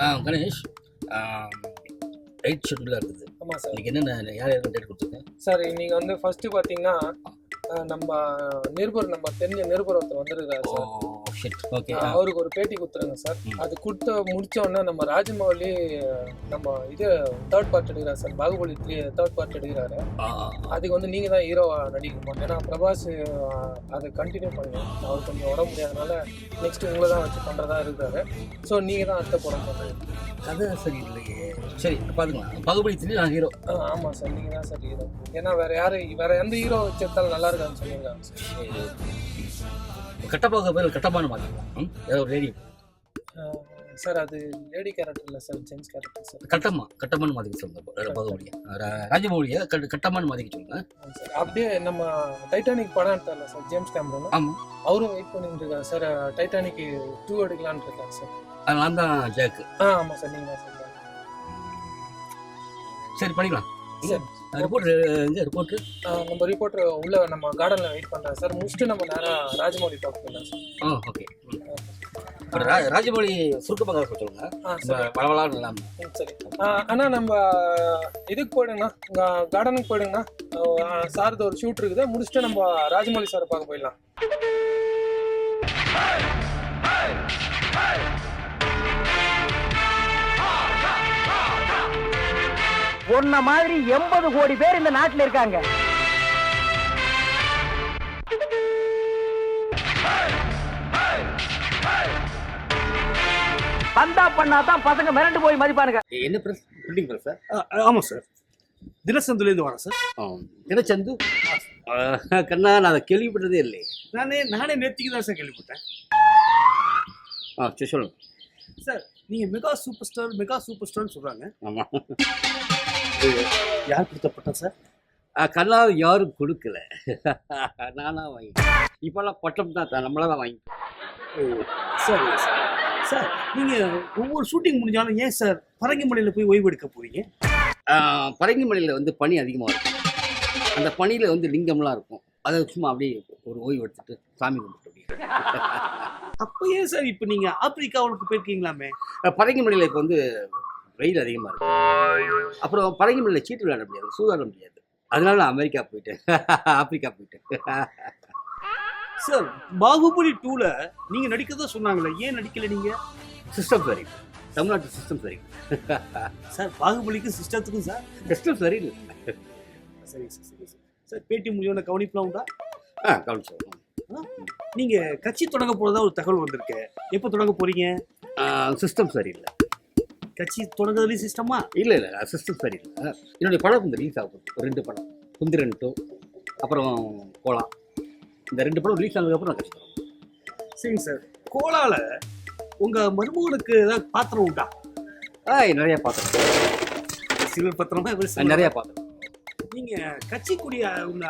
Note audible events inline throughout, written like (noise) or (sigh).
ஆ Ganesh right ஷெட்யூலாக இருக்குது. ஆமாம் sir. இன்னைக்கு என்னென்ன யார் யாருக்கு டேட் கொடுத்துருக்கேன் சார் இன்னைக்கு வந்து ஃபர்ஸ்ட் பார்த்தீங்கன்னா நம்ம நிருபர் நம்ம தெரிஞ்ச நிருபர் ஒருத்தர் வந்திருக்காரு சார். ஓகே அவருக்கு ஒரு பேட்டி கொடுத்துருங்க சார். அது கொடுத்த முடிச்ச உடனே நம்ம ராஜமௌலி நம்ம இது தேர்ட் பார்ட் எடுக்கிறார் sir. Baahubali three third part எடுக்கிறாரு. அதுக்கு வந்து நீங்கள் தான் ஹீரோவா நடிக்கணும்? ஏன்னா பிரபாஸ் அதை கண்டினியூ பண்ணுங்க அவர் கொஞ்சம் உடம்பு முடியாதனால நெக்ஸ்ட் உங்களை தான் வச்சு பண்ணுறதா இருக்காரு. ஸோ நீங்கள் தான் அடுத்த படம் பண்ணுறீங்க கதை சரி இல்லையே சரி பார்த்துக்கலாம் பகுபலி த்ரீ நான் ஹீரோ ஆமாம் சார். நீங்கள் தான் சார் ஹீரோ ஏன்னா வேற யாரு வேற எந்த ஹீரோ வச்சிருந்தாலும் நல்லா இருக்கான்னு சொல்லியிருக்காங்க சார். கட்டப்பாக பேர் கட்டமான மாற்றிக்கலாம் ஏதாவது ஒரு லேடி சார் அது லேடி கேரக்டர் இல்லை சார் ஜென்ஸ் கேரக்டர் சார். கட்டம்மா கட்டமான மாதிரிக்க சொல்லுங்க பகுபலியை ராஜமௌலியை கட்ட கட்டமான மாதிரிக்க சொல்லுங்க. அப்படியே நம்ம டைட்டானிக் படம் எடுத்தார்ல சார் ஜேம்ஸ் கேமரன் ஆமாம் அவரும் வெயிட் பண்ணிட்டு இருக்காரு சார் டைட்டானிக் டூ எடுக்கலான்னு இருக்காரு சார். நான் தான் ஜாக்கு ஆ ஆமாம் சார் நீங்கள் தான் சார். சரி பண்ணிக்கலாம். சார் ரிப்போர்ட் எங்கே ரிப்போர்ட்டு ஆஹ் நம்ம ரிப்போர்ட்டர் உள்ள நம்ம கார்டனில் வெயிட் பண்ணுறாரு சார் முடிச்சுட்டு நம்ம நேராக ராஜமௌலி டாக் பண்ணலாம் சார் ஆ ஓகே அப்புறம் ரா ராஜமௌலி சுருக்கமாக சொல்லுங்க. ஆ சார். பரவலாக இல்லாமல் ம், சரி. அண்ணா நம்ம இதுக்கு போயிடுங்கண்ணா. கார்டனுக்கு போயிடுங்கண்ணா. சார்து ஒரு ஷூட் இருக்குது. முடிச்சுட்டு நம்ம ராஜமௌலி சாரை பார்க்க போயிடலாம். உன்ன மாதிரி எண்பது கோடி பேர் இந்த நாட்டுல இருக்காங்க. பந்தா பண்ணாதான் பசங்க மிரண்டு போய் மதிப்பானுங்க. என்ன ப்ரெஸ் பில்டிங் ப்ரெஸ் சார் ஆமாம் சார் தினசந்துலேருந்து வரேன் சார் தினச்சந்து? கண்ணா நான் அதை கேள்விப்பட்டதே இல்லை நானே நானே நேத்திக்கு தான் சார் கேள்விப்பட்டேன். ஆ சரி சொல்லுங்க. சார் நீங்கள் mega super star mega super ஸ்டார்னு சொல்கிறாங்க ஆமாம் யார் கொடுத்த பட்டம் சார் கண்ணா யாரும் கொடுக்கல. (laughs) நானா வாங்கி இப்போல்லாம் பட்டம் தான் த- நம்மளா தான் வாங்கி சார் சார். சார் நீங்கள் ஒவ்வொரு ஷூட்டிங் முடிஞ்சாலும் ஏன் சார் பரங்கிமலையில் போய் ஓய்வு எடுக்க போறீங்க? பரங்கிமலையில் வந்து பனி அதிகமாக இருக்கும். அந்த பனியில் வந்து லிங்கம்லாம் இருக்கும். அதை சும்மா அப்படியே ஒரு ஓய்வு எடுத்துட்டு சாமி கும்பிட்டு அப்படியே. அப்போ ஏன் சார் இப்போ நீங்கள் ஆப்பிரிக்காவுக்கு போயிருக்கீங்களாமே? பரங்கிமலையில் இப்போ வந்து வெயில் அதிகமாக இருக்கு அப்புறம் பரங்கிமலையில் சீட்டு விளையாட முடியாது சூதாட முடியாது. அதனால நான் அமெரிக்கா போயிட்டேன். (laughs) ஆப்பிரிக்கா போயிட்டேன். (laughs) சார் பாகுபலி டூவில் நீங்கள் நடிக்கிறதா சொன்னாங்களே ஏன் நடிக்கல நீங்கள் சிஸ்டம் (laughs) சரி தமிழ்நாட்டு சிஸ்டம் சரி சார் பாகுபலிக்கு சிஸ்டத்துக்கும் சார் சிஸ்டம் சரி இல்லை. சரி சார் சரி சார். சார் பேட்டி முடியோட கவனிப்புலாம் உண்டா? ஆ கவனிச்சு நீங்க கட்சி தொடங்க போறதா ஒரு தகவல் வந்திருக்கு. எப்போ தொடங்க போறீங்க? சிஸ்டம் சரியில்லை கட்சி தொடங்குறதுலயும் சிஸ்டமா இல்லை இல்லை சிஸ்டம் சரியில்லை. என்னுடைய படம் வந்து ரிலீஸ் ஆகும் ஒரு ரெண்டு படம். குந்திரன் டூ அப்புறம் கோலா. இந்த ரெண்டு படம் ரிலீஸ் ஆனதுக்கப்புறம் நான் கஷ்டம் சரிங்க சார் கோலால உங்க மருமகனுக்கு ஏதாவது பாத்திரம் உண்டா? ஆ நிறைய பார்த்துருக்கேன் சிலர் பத்திரமா இவர் நிறைய பார்த்துருக்கேன் நீங்க கட்சி கொடிய உங்க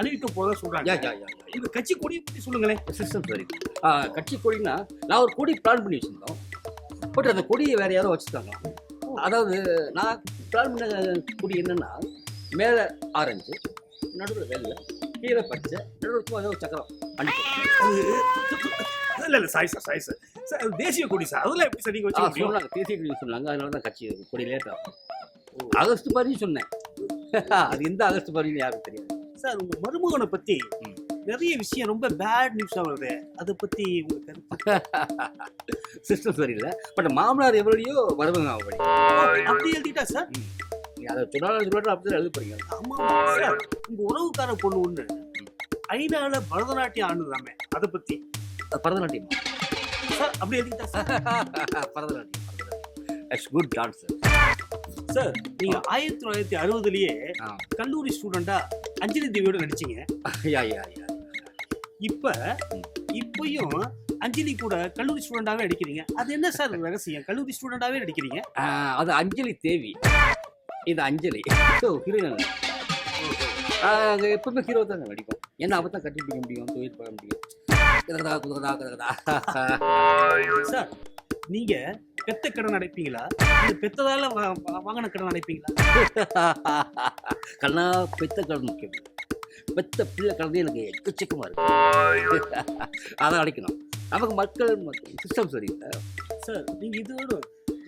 அறிவிக்க போறதா யா சொல்றாங்க இந்த கட்சி கொடியை பத்தி சொல்லுங்களேன். சிஸ்டம் சரி கட்சி கொடினா நான் ஒரு கொடி பிளான் பண்ணி வச்சுருந்தோம். பட் அந்த கொடியை வேற யாரோ வச்சுட்டாங்க. அதாவது நான் பிளான் பண்ண கொடி என்னன்னா மேலே ஆரஞ்சு நடுவில் வெள்ளை கீழே பச்சை நடுவில் ஏதோ சக்கரம் இல்ல இல்ல sorry sir sorry sir. Sir அது தேசிய கொடி சார். அதெல்லாம் எப்படி சார் நீங்க ஆ வச்சுக்க முடியும்? சொன்னாங்க தேசிய கொடி சொன்னாங்க. அதனால தான் கட்சி கொடி லேட் ஆகும். ஆகஸ்ட் பதினு சொன்னேன். (laughs) அது எந்த ஆகஸ்ட் பதினு யாருக்கும் தெரியாது. சார் உங்க மருமகனை ம். நிறைய விஷயம் ரொம்ப பேட் நியூஸா வருது. அதை பத்தி உங்களுக்கு சிஸ்டம் (laughs) சரியில்லை. பட் மாமனார் எவ்வளோ வருவாங்க அப்படி அப்படி எழுதிட்டா சார் நீ அதை சொன்னாலும் சொல்லிட்டு அப்படி எழுத போறீங்க ஆமா சார் உங்க உறவுக்கார பொண்ணு ஒண்ணு ஐநால பரதநாட்டியம் ஆடுதாமே அதை பத்தி. பரதநாட்டியம். சார் அப்படி எழுதிட்டா sir (laughs) Bharatanatyam it's good dance sir நீங்க ஆயிரத்தி தொள்ளாயிரத்தி அறுபதுலயே கல்லூரி ஸ்டூடெண்டா அஞ்சலி தேவியோட நடிச்சீங்க. யா யா யா இப்ப இப்பயும் அஞ்சலி கூட கல்லூரி ஸ்டூடெண்டாவே நடிக்கிறீங்க அது என்ன சார் ரகசியம்? கல்லூரி ஸ்டூடெண்டாவே நடிக்கிறீங்க அது அஞ்சலி தேவி. இது அஞ்சலி. ஹீரோயின் எப்பவுமே ஹீரோ தாங்க நடிக்கும். ஏன்னா அவ தான் கட்டி பிடிக்க முடியும் தொழில் பண்ண முடியும். கதகதா குதகதா கதகதா சார் நீங்க பெத்த கடன் அடைப்பீங்களா? இல்ல பெத்ததால வாங்கின கடன் அடைப்பீங்களா? கண்ணா பெத்த கடன் முக்கியம். பெத்த பிள்ளை கடன் எனக்கு எக்கச்சக்கமா இருக்கு. அதை அடைக்கணும். நமக்கு மக்கள் சிஸ்டம் சரியில்லை சார் நீங்க இதோட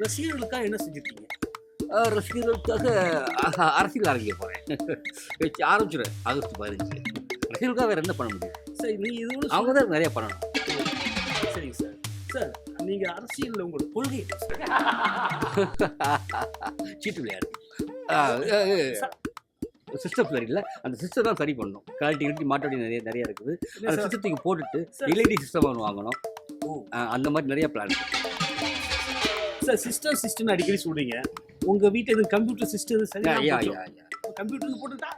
ரசிகர்களுக்காக என்ன செஞ்சிருக்கீங்க? ரசிகர்களுக்காக அரசியல் ஆரம்பிக்க வச்சு ஆரம்பிச்சிடுறேன் ஆகஸ்ட் பதினஞ்சு. ரசிகர்களுக்காக வேற என்ன பண்ண முடியும்? சார் நீங்க இது ஒண்ணு அவங்க தான் நிறைய பண்ணணும்? சரிங்க சார். சார் நீங்க அரசியல்ல உங்களோட கொள்கை? (laughs) சீட்டு விளையாடு. சிஸ்டம் சரியில்லை அந்த சிஸ்டம் தான் சரி பண்ணணும் குவாலிட்டி கிட்டி மாட்டாடி நிறைய நிறைய இருக்குது. இல்ல அந்த சார், சிஸ்டத்துக்கு போட்டுட்டு சார். எல்இடி சிஸ்டம் ஒன்று வாங்கணும். அந்த மாதிரி நிறைய பிளான் சார் சிஸ்டம் சிஸ்டம் அடிக்கடி சொல்றீங்க. உங்க வீட்டு எதுவும் கம்ப்யூட்டர் சிஸ்டம் யா யா சரியா யா யா கம்ப்யூட்டர் போட்டுட்டா?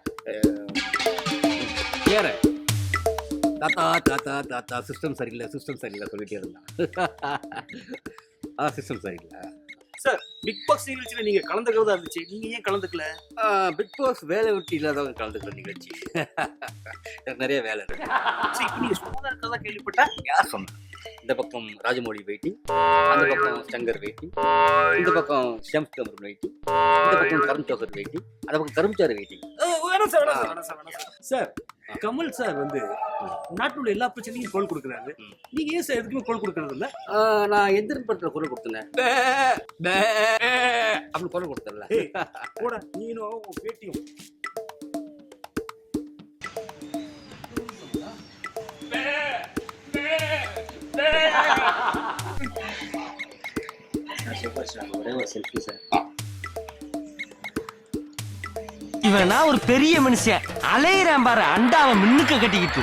வேற. தாத்தா தாத்தா தாத்தா சிஸ்டம் சரியில்லை சிஸ்டம் சரியில்லை சொல்லிட்டே இருந்தான் (laughs) ஆ சிஸ்டம் சரியில்லை. சார் பிக் பாஸ் நிகழ்ச்சியில நீங்க கலந்துக்கிறதா இருந்துச்சு. நீங்க ஏன் கலந்துக்கல? பிக் பாஸ் வேலை வெட்டி இல்லாதவங்க கலந்துக்கிற நிகழ்ச்சி. எனக்கு நிறைய வேலை இருக்கு. சரி இப்ப நீங்க சும்மா இருக்கிறதா கேள்விப்பட்டேன். யார் சொன்னா இந்த பக்கம் ராஜமௌழி வெயிட்டிங் அந்த பக்கம் சங்கர் வெயிட்டிங் இந்த பக்கம் ஷம்ஸ் கமர் வெயிட்டிங் இந்த பக்கம் கரும் சோக்கர் வெயிட்டிங் அந்த பக்கம் வேணாம் sir sir sir Kamal sir வந்து நாட்டில் உள்ள எல்லா பிரச்சனையும் குரல் கொடுக்குறாரு. நீங்க ஏன் சார் எதுக்குமே குரல் கொடுக்கறது இல்ல நான் எந்திரன் படத்தில் குரல் கொடுத்தேன். அப்படின்னு குரல் கொடுத்தேன்ல. ஏய், போட நீனும் உன் பேட்டியும் இவன் ஒரு பெரிய மனுஷன். அலையிறான் பாரு அண்டாவை மின்னுக்க கட்டிக்கிட்டு.